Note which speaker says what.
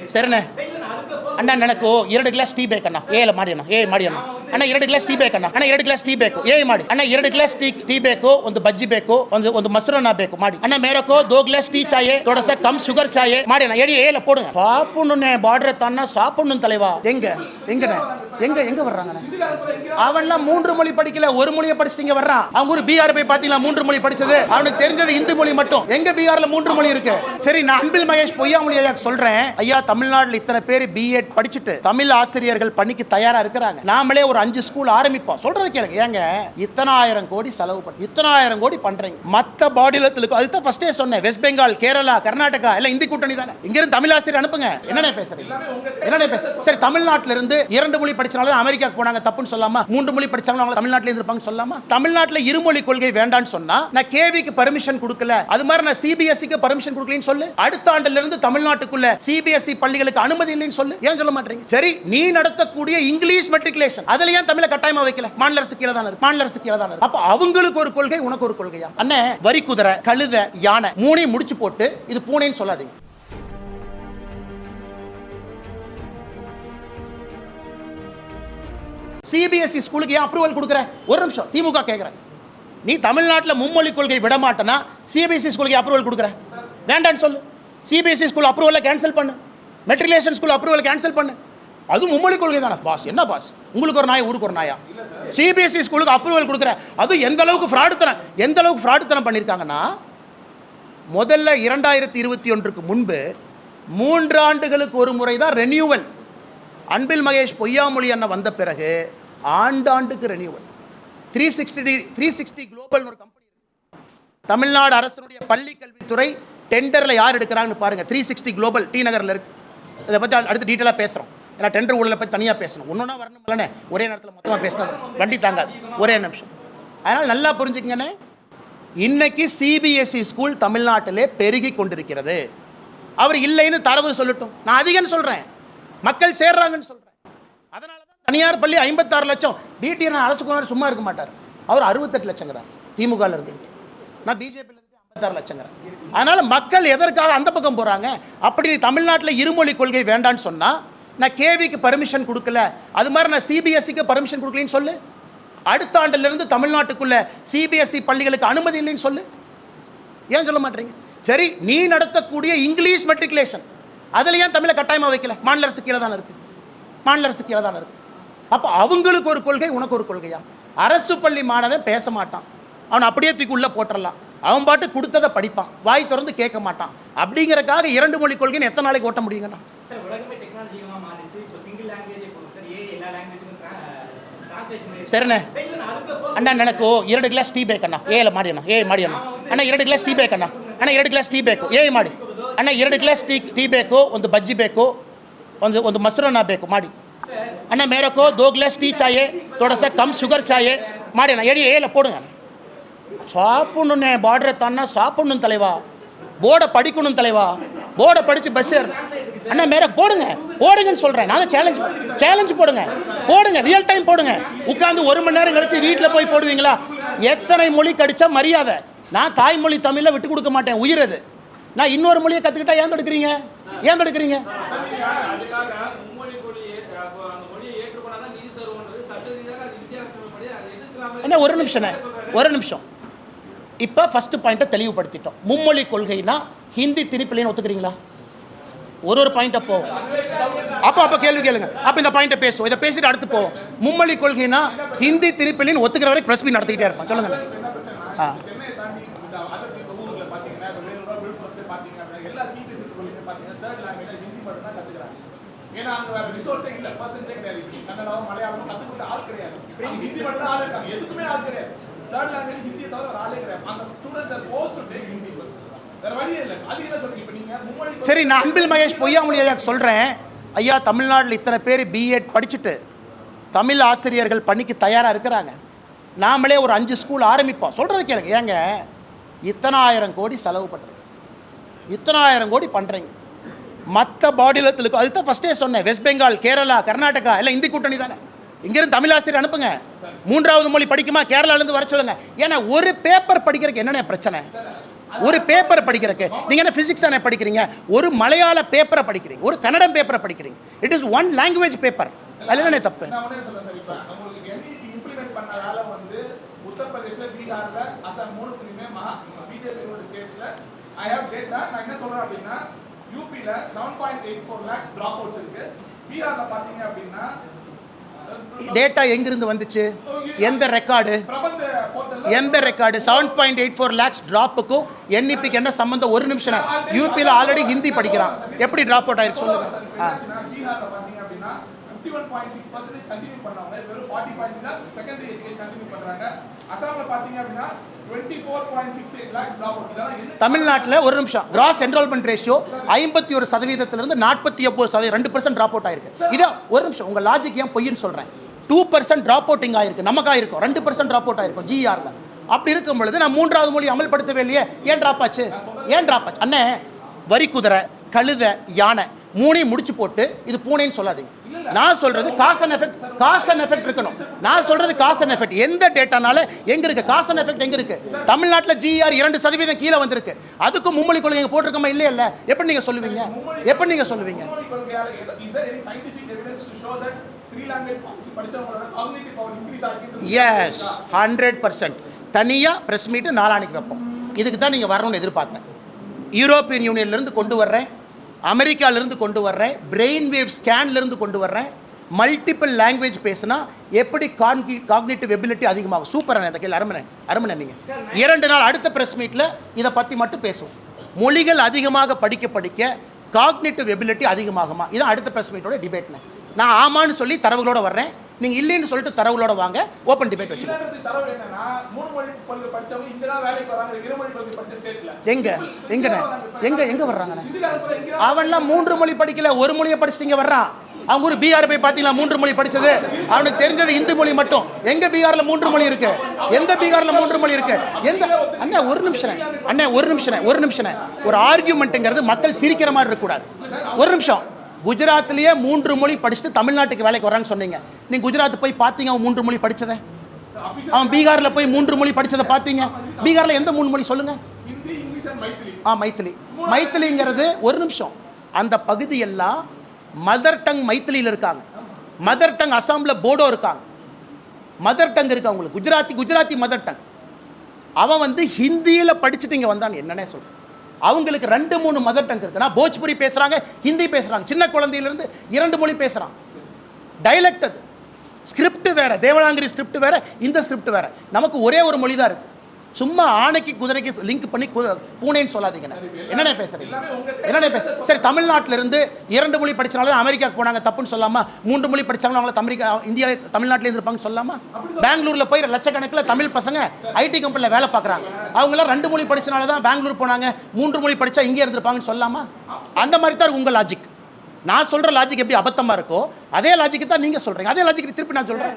Speaker 1: சரிண்ணே ಅಣ್ಣ ನನಗೂ ಎರಡು ಗ್ಲಾಸ್ ಟೀ ಬೇಕಣ್ಣ ಏಲ ಮಾಡಿ ಅಣ್ಣ ಏ ಮಾಡಿ ಅಣ್ಣ ಅಣ್ಣ ಎರಡು ಗ್ಲಾಸ್ ಟೀ ಬೇಕಣ್ಣ ಅಣ್ಣ ಎರಡು ಗ್ಲಾಸ್ ಟೀ ಬೇಕು ಏ ಮಾಡಿ ಅಣ್ಣ ಎರಡು ಗ್ಲಾಸ್ ಟೀ ಟೀ ಬೇಕು ಒಂದು ಬಜ್ಜಿ ಬೇಕು ಒಂದು ಒಂದು ಮೊಸರನ್ನ ಬೇಕು ಮಾಡಿ ಅಣ್ಣ ಮೇರಕೋ ದೋ ಗ್ಲಾಸ್ ಟೀ ಚಾಯೆ ತೋಡ ಕಮ್ ಶುಗರ್ ಚಾಯೆ ಮಾಡಿ ಅಣ್ಣ ಎಡಿ ಏಲ ಪೋಡು பாப்புன்னு பார்டரை தானா சாப்புன்னு தலைவா. எங்க? எங்கண்ணே? எங்க எங்க வர்றாங்கண்ணே? அவன்லாம் மூன்று மொழி படிக்கல ஒரு மொழியை படிச்சுங்க வர்றான். அவங்க ஒரு பிஆர் போய் பாத்தீங்களா மூன்று மொழி படிச்சது? அவனுக்கு தெரிஞ்சது இந்து மொழி மட்டும். எங்க பீகார்ல மூன்று மொழி இருக்கு? சரி நான் அன்பில் மகேஷ் பொய்யாமொழி ஐயா சொல்றேன். ஐயா தமிழ்நாட்டில் இத்தனை பேர் பிஎட் படிச்சுட்டு தமிழ் ஆசிரியர்கள் பணிக்கு தயாரா இருக்கிறாங்க. நாமளே ஒரு அஞ்சு ஸ்கூல் ஆரம்பிப்போம். சொல்றது கேளுங்க. ஏங்க இத்தனாயிரம் கோடி செலவு பண்ணி இத்தனாயிரம் கோடி பண்றீங்க. மத்த அதுதான் ஃபர்ஸ்டே சொன்னேன். வெஸ்ட் பெங்கால் கேரளா கர்நாடகா எல்லாம் இந்தி கூட்டணி தானே. இங்க இருந்து தமிழ் ஆசிரியர் அனுப்புங்க. என்னென்ன பேசுறீங்க? என்னென்ன பேச சரி தமிழ்நாட்டுல இருந்து இரண்டு மொழி படிச்சனால அமெரிக்காக்கு போனாங்க தப்புன்னு சொல்லாம மூன்று மொழி படிச்சாங்க அவங்க தமிழ்நாட்டுல இருப்பாங்க சொல்லாமா தமிழ்நாட்டுல இருமொழி கொள்கை வேண்டாம்னு சொன்னா நான் கேவிக்கு பர்மிஷன் கொடுக்கல. அது மாதிரி நான் சிபிஎஸ்சிக்கு பர்மிஷன் கொடுக்கலன்னு சொல்லு. அடுத்த ஆண்டுல இருந்து தமிழ்நாட்டுக்குள்ள சிபிஎஸ்சி பள்ளிகளுக்கு அனுமதி இல்லைன்னு சொல்லு. ஏன் சொல்ல மாட்டீங்க? சரி நீ நடத்தக்கூடிய இங்கிலீஷ் மெட்ரிகுலேஷன் அதுல ஏன் தமிழை கட்டாயமா வைக்கல? மாநில அரசு கீழே தான் இருக்கு. மாநில அரசு கீழே தான் இருக்கு. அப்ப அவங்களுக்கு ஒரு கொள்கை உனக்கு ஒரு கொள்கையா? அண்ணே வரி குதிரை கழுத யானை மூணையும் முடிச்சு போட்டு இது பூனைன்னு சொல்லாதீங்க. சிபிஎஸ்சி ஸ்கூலுக்கு ஏன் அப்ரூவல் கொடுக்குற? ஒரு நிமிஷம் திமுக கேட்குறேன் நீ தமிழ்நாட்டில் மும்மொழி கொள்கை விட மாட்டேன்னா சிபிஎஸ்சி ஸ்கூலுக்கு அப்ரூவல் கொடுக்குற? வேண்டான்னு சொல்லு. சிபிஎஸ்சி ஸ்கூல் அப்ரூவலை கேன்சல் பண்ணு. மெட்ரிகுலேஷன் ஸ்கூல் அப்ரூவலை கேன்சல் பண்ணு. அதுவும் மும்மொழி கொள்கை தானே பாஸ் என்ன பாஸ் உங்களுக்கு ஒரு நாய் ஊருக்கு ஒரு நாயா? சிபிஎஸ்சி ஸ்கூலுக்கு அப்ரூவல் கொடுக்குற அதுவும் எந்த அளவுக்கு ஃப்ராடுத்தனம் எந்த அளவுக்கு ஃப்ராடுத்தனம் பண்ணியிருக்காங்கன்னா முதல்ல இரண்டாயிரத்தி இருபத்தி ஒன்றுக்கு முன்பு மூன்று ஆண்டுகளுக்கு ஒரு முறை தான் ரெனியூவல் அன்பில் மகேஷ் பொய்யாமொழி அண்ணன் வந்த பிறகு ஆண்டாண்டுக்கு renewal three sixty D three sixty global ஒரு கம்பெனி தமிழ்நாடு அரசனுடைய பள்ளி கல்வித்துறை டெண்டரில் யார் எடுக்கிறாங்கன்னு பாருங்கள் த்ரீ சிக்ஸ்டி குளோபல் டி நகரில் இருக்கு. இதை பற்றி அடுத்து டீட்டெயிலாக பேசுகிறோம் ஏன்னா டெண்டர் ஊழலை பற்றி தனியாக பேசணும். ஒன்றுனா வரணும் இல்லைண்ணே. ஒரே நேரத்தில் மொத்தமாக பேசினது வண்டி தாங்காது. ஒரே நிமிஷம். அதனால் நல்லா புரிஞ்சுக்கங்கண்ணே. இன்னைக்கு சிபிஎஸ்இ ஸ்கூல் தமிழ்நாட்டிலே பெருகி கொண்டிருக்கிறது. அவர் இல்லைன்னு தரவு சொல்லட்டும். நான் அதிகம்னு சொல்கிறேன் மக்கள் சேர்றாங்கன்னு சொல்கிறேன் அதனால தான் தனியார் பள்ளி ஐம்பத்தாறு லட்சம். பிடிஆர் அரசு குமார் சும்மா இருக்க மாட்டார். அவர் அறுபத்தெட்டு லட்சங்கிறார். திமுகவில் இருந்து. நான் பிஜேபியில் ஐம்பத்தாறு லட்சங்கிறேன். அதனால் மக்கள் எதற்காக அந்த பக்கம் போகிறாங்க அப்படி தமிழ்நாட்டில் இருமொழி கொள்கை வேண்டான்னு சொன்னால் நான் கேவிக்கு பர்மிஷன் கொடுக்கல. அது மாதிரி நான் சிபிஎஸ்சிக்கு பர்மிஷன் கொடுக்கலன்னு சொல்லு. அடுத்த ஆண்டிலிருந்து தமிழ்நாட்டுக்குள்ள சிபிஎஸ்சி பள்ளிகளுக்கு அனுமதி இல்லைன்னு சொல்லு. ஏன் சொல்ல மாட்டீங்க? சரி நீ நடத்தக்கூடிய இங்கிலீஷ் மெட்ரிகுலேஷன் அதில் ஏன் தமிழை கட்டாயமாக வைக்கல? மாநில அரசு கீழே தானே இருக்குது மாநில அரசு கீழே தானே இருக்குது அப்போ அவங்களுக்கு ஒரு கொள்கை உனக்கு ஒரு கொள்கையா? அரசு பள்ளி மாணவன் பேச மாட்டான். அவன் அப்படியே தூக்கி உள்ளே போட்டுடலாம் அவன் பாட்டு கொடுத்ததை படிப்பான். வாய் திறந்து கேட்க மாட்டான். அப்படிங்கிறக்காக இரண்டு மொழி கொள்கைன்னு எத்தனை நாளைக்கு ஓட்ட முடியுங்கண்ணா?
Speaker 2: ಸರಿನೇ
Speaker 1: ಅಣ್ಣ ನನಗೆ ಎರಡು ಗ್ಲಾಸ್ ಟೀ ಬೇಕಣ್ಣ ಏಲ ಮಾಡಿ ಅಣ್ಣ ಏ ಮಾಡಿ ಅಣ್ಣ ಅಣ್ಣ ಎರಡು ಗ್ಲಾಸ್ ಟೀ ಬೇಕಣ್ಣ ಅಣ್ಣ ಎರಡು ಗ್ಲಾಸ್ ಟೀ ಬೇಕು ಏ ಮಾಡಿ ಅಣ್ಣ ಎರಡು ಗ್ಲಾಸ್ ಟೀ ಟೀ ಬೇಕು ಒಂದು ಬಜ್ಜಿ ಬೇಕು ಒಂದು ಒಂದು ಮೊಸರನ್ನ ಬೇಕು ಮಾಡಿ ಅಣ್ಣ ಮೇರಕೋ ದೋ ಗ್ಲಾಸ್ ಟೀ ಚಾಯೆ ಥೋಡಾ ಸಾ ಕಮ್ ಶುಗರ್ ಚಾಯೆ ಮಾಡಿ ಅಣ್ಣ ಎಡಿ ಏಲ போடுங்க சாப்பிடணுண்ணே பார்டரை தானா சாப்பிடணும் தலைவா போர்டை படிக்கணும் தலைவா போர்டை படித்து பஸ் ஏறணும் அண்ணா மேல போடுங்க. போடுங்கன்னு சொல்கிறேன் நான் சேலஞ்ச் சேலஞ்ச் போடுங்க. போடுங்க ரியல் டைம் போடுங்க. உட்காந்து ஒரு மணி நேரம் கழிச்சு வீட்டில் போய் போடுவீங்களா? எத்தனை மொழி கடிச்சா மரியாதை? நான் தாய்மொழி தமிழில் விட்டு கொடுக்க மாட்டேன். உயிர் அது. நான் இன்னொரு மொழியை கற்றுக்கிட்டா ஏன் தடுக்கிறீங்க? ஏன் தடுக்கிறீங்க?
Speaker 3: என்ன
Speaker 1: அண்ணா ஒரு நிமிஷம் ஒரு நிமிஷம். இப்போ ஃபஸ்ட்டு பாயிண்ட்டை தெளிவுபடுத்திட்டோம். மும்மொழி கொள்கைனா ஹிந்தி திருப்பிலேன்னு ஒத்துக்கிறீங்களா? ஒரு ஒரு பாயிண்ட்டை போவோம் அப்போ அப்போ கேள்வி கேளுங்க. அப்போ இந்த பாயிண்ட்டை பேசுவோம். இதை பேசிட்டு அடுத்து போவோம் மும்மொழி கொள்கைனா ஹிந்தி திருப்பிலின்னு ஒத்துக்கிற வரைக்கும் ப்ரெஸ் மீட் நடத்திக்கிட்டே இருப்பான். சொல்லுங்க. ஆ.
Speaker 4: ஏன்னா அங்க வேற ரிசோர்ஸே இல்ல பர்சன்ஸே கிடையாது கன்னடாவும் மலையாளமும் கற்றுக் ஆள் கிடையாது. ஹிந்தி மட்டும் தான் ஆள் இருக்காங்க எதுக்குமே ஆள் கிடையாது. தேர்ட் லாங்குவேஜ் ஹிந்தியை தவிர ஒரு ஆளே கிடையாது அந்த students are post to take Hindi
Speaker 1: சரி நான் அன்பில் மகேஷ் பொய்யாமொழி ஐயா சொல்கிறேன் ஐயா தமிழ்நாட்டில் இத்தனை பேர் பிஎட் படிச்சுட்டு தமிழ் ஆசிரியர்கள் பணிக்கு தயாராக இருக்கிறாங்க. நாமளே ஒரு அஞ்சு ஸ்கூல் ஆரம்பிப்போம். சொல்கிறது கேளுங்க. ஏங்க இத்தனாயிரம் கோடி செலவு பண்ணுறோம் இத்தனாயிரம் கோடி பண்ணுறீங்க மற்ற பாடிலத்தில் இருக்கும் அதுதான் ஃபஸ்ட்டே சொன்னேன். வெஸ்ட் பெங்கால் கேரளா கர்நாடகா எல்லாம் இந்தி கூட்டணி தானே. இங்கேருந்து தமிழ் ஆசிரியர் அனுப்புங்க. மூன்றாவது மொழி படிக்குமா? கேரளாலேருந்து வர சொல்லுங்க. ஏன்னா ஒரு பேப்பர் படிக்கிறதுக்கு என்னென்ன பிரச்சனை? ஒரு பேப்பரை படிக்கிறக்கு நீங்கள் என்ன ஃபிசிக்ஸ் தானே படிக்கிறீங்க? ஒரு மலையாள பேப்பரை படிக்கிறீங்க. ஒரு கன்னடம் பேப்பரை படிக்கிறீங்க. It is one language paper அதில் தானே தப்பு?
Speaker 4: நான் ஐ ஹேவ் டேட்டா நான் என்ன சொல்றேன் அப்படின்னா யூபில seven point eight four lakhs drop outs இருக்குது பீகார்ல பார்த்தீங்க அப்படின்னா
Speaker 1: டேட்டா எங்கிருந்து வந்துச்சு? எந்த ரெக்கார்டு எந்த record seven point eight four lakhs ட்ராப்புக்கும் என்இபிக்கு என்ன சம்மந்தம் ஒரு நிமிஷம் யூபியில் ஆல்ரெடி ஹிந்தி படிக்கிறான். எப்படி ட்ராப் அவுட் ஆயிருக்கு சொல்லுங்க. ஆ.
Speaker 4: என்னாச்சுன்னா, பீகார்ல பாத்தீங்க அப்படின்னா 51.6% கண்டினியூ பண்ணவங்க வெறும் 40.3 தான் செகண்டரி எஜுகேஷன் கண்டினியூ பண்ணுறாங்க அசாம்ல பாத்தீங்க அப்படின்னா 24.68 lakhs drop out இதெல்லாம் என்ன?
Speaker 1: தமிழ்நாட்டில் ஒரு நிமிஷம். கிராஸ் என்ரோல்மெண்ட் ரேஷியோ ஐம்பத்தி ஒரு சதவீதத்திலிருந்து நாற்பத்தி ஒம்பது சதவீதம் ரெண்டு பர்சன்ட் ட்ராப் அவுட் ஆயிருக்கு. இதே ஒரு நிமிஷம் உங்கள் லாஜிக் ஏன் பொய்ன்னு சொல்கிறேன் டூ பர்சன்ட் ட்ராப் அவுட்டிங் ஆயிருக்கு. நமக்கு ஆயிருக்கும் ரெண்டு பர்சன்ட் ட்ராப் அவுட் ஆயிருக்கும் ஜிஆரில் அப்படி இருக்கும் பொழுது நான் மூன்றாவது மொழி அமல்படுத்தவே இல்லையே. ஏன் ட்ராப் ஆச்சு? ஏன் ட்ராப் ஆச்சு? அண்ணே வரி குதிரை கழுதை யானை. மூணையும் முடிச்சு போட்டு இது பூனைன்னு சொல்லாதீங்க. நான் சொல்றது cause and effect cause and effect இருக்கணும். நான் சொல்றது காஸ் அண்ட் எஃபெக்ட் எந்த டேட்டானால எங்க இருக்கு? காஸ் அண்ட் எஃபெக்ட் எங்க இருக்கு? தமிழ்நாட்டில் ஜிஆர் இரண்டு சதவீதம் கீழே வந்திருக்கு. அதுக்கும் மும்மொழி கொள்கை போட்டிருக்கோமா இல்லையா இல்ல எப்படி நீங்க சொல்லுவீங்க? எப்படி நீங்க சொல்லுவீங்க? எஸ் ஹண்ட்ரட் பர்சன்ட் தனியாக ப்ரெஸ் மீட்டு நாளானிக்கு வைப்போம். இதுக்கு தான் நீங்கள் வரணும்னு எதிர்பார்த்தேன். யூரோப்பியன் யூனியன்லேருந்து கொண்டு வர்றேன். அமெரிக்காவிலேருந்து கொண்டு வர்றேன் பிரெயின் வேவ் ஸ்கேன்லேருந்து கொண்டு வர்றேன் மல்டிபிள் லாங்குவேஜ் பேசுனா எப்படி கான்கி காக்னேட்டிவ் எபிலிட்டி அதிகமாகும்? சூப்பரான அந்த கேள்வி அருமனை அருமனை நீங்கள் இரண்டு நாள் அடுத்த ப்ரெஸ் மீட்டில் இதை பற்றி மட்டும் பேசுவோம். மொழிகள் அதிகமாக படிக்க படிக்க காக்னேட்டிவ் எபிலிட்டி அதிகமாகுமா? இதான் அடுத்த ப்ரெஸ் மீட்டோட டிபேட்னு நான் ஆமான்னு சொல்லி தரவுகளோட வர்றேன். நீங்கள் இல்லைன்னு சொல்லிட்டு தரவுகளோட வாங்க ஓப்பன் டிபேட் வச்சுக்கோங்க எங்க? எங்கண்ணே? எங்க எங்க வர்றாங்கண்ணே? அவன்லாம் மூன்று மொழி படிக்கல ஒரு மொழியை படிச்சுட்டு வர்றான் அவங்க ஒரு பீகார் போய் பார்த்தீங்களா மூன்று மொழி படிச்சது? அவனுக்கு தெரிஞ்சது இந்து மொழி மட்டும். எங்க பீகார்ல மூன்று மொழி இருக்கு? எந்த பீகார்ல மூன்று மொழி இருக்கு? எந்த அண்ணா ஒரு நிமிஷம் அண்ணா ஒரு நிமிஷம் ஒரு நிமிஷம் ஒரு ஆர்கியூமெண்ட்டுங்கிறது மக்கள் சிரிக்கிற மாதிரி இருக்கக்கூடாது. ஒரு நிமிஷம். குஜராத்லயே மூன்று மொழி படிச்சுட்டு தமிழ்நாட்டுக்கு வேலைக்கு வரான்னு சொன்னீங்க. நீங்க குஜராத் போய் பார்த்தீங்க அவன் மூன்று மொழி படிச்சதை? அவன் பீகார்ல போய் மூன்று மொழி படிச்சதை பார்த்தீங்க பீகார்ல எந்த மூணு மொழி சொல்லுங்க?
Speaker 4: Hindi English and Maithili.
Speaker 1: ஆ மைத்திலி. மைத்திலிங்கிறது ஒரு நிமிஷம். அந்த பகுதியெல்லாம் மதர் டங் மைத்திலியில் இருக்காங்க. மதர் டங் அசாமில் போடோ இருக்காங்க. மதர் டங் இருக்கு அவங்களுக்கு குஜராத்தி குஜராத்தி மதர் டங். அவன் வந்து ஹிந்தியில் படிச்சுட்டு இங்கே வந்தான். என்னன்னே சொல்கிறேன் அவங்களுக்கு ரெண்டு மூணு மதர் டங் இருக்குன்னா போஜ்புரி பேசுகிறாங்க ஹிந்தி பேசுகிறாங்க சின்ன குழந்தையிலேருந்து இரண்டு மொழி பேசுகிறான் டைலக்ட் அது. ஸ்கிரிப்ட் வேறு. தேவனாங்கிரி ஸ்கிரிப்ட் வேறு இந்த ஸ்கிரிப்ட் வேறு. நமக்கு ஒரே ஒரு மொழி தான் இருக்குது சும்மா ஆணைக்கு குதிரைக்கு லிங்க் பண்ணி கு- பூனைன்னு சொல்லாதீங்க என்னென்ன பேசுறீங்க? என்னென்ன பேச சரி தமிழ்நாட்டில இருந்து இரண்டு மொழி படிச்சனால தான் அமெரிக்கா போனாங்க தப்புன்னு சொல்லாமா மூன்று மொழி படிச்சாங்க அவங்கள அமெரிக்கா இந்தியா தமிழ்நாட்டிலே இருந்திருப்பாங்க சொல்லாமா பெங்களூர்ல போய் லட்சக்கணக்கில் தமிழ் பசங்க ஐடி கம்பெனியில் வேலை பார்க்குறாங்க அவங்களாம் ரெண்டு மொழி படிச்சனால தான் பெங்களூர் போனாங்க மூன்று மொழி படிச்சா இங்கே இருந்திருப்பாங்கன்னு சொல்லாமா அந்த மாதிரி தான் உங்கள் லாஜிக் நான் சொல்ற லாஜிக் எப்படி அபத்தமா இருக்கோ அதே லாஜிக் தான் நீங்க சொல்றீங்க. அதே லாஜிக் திருப்பி நான் சொல்றேன்.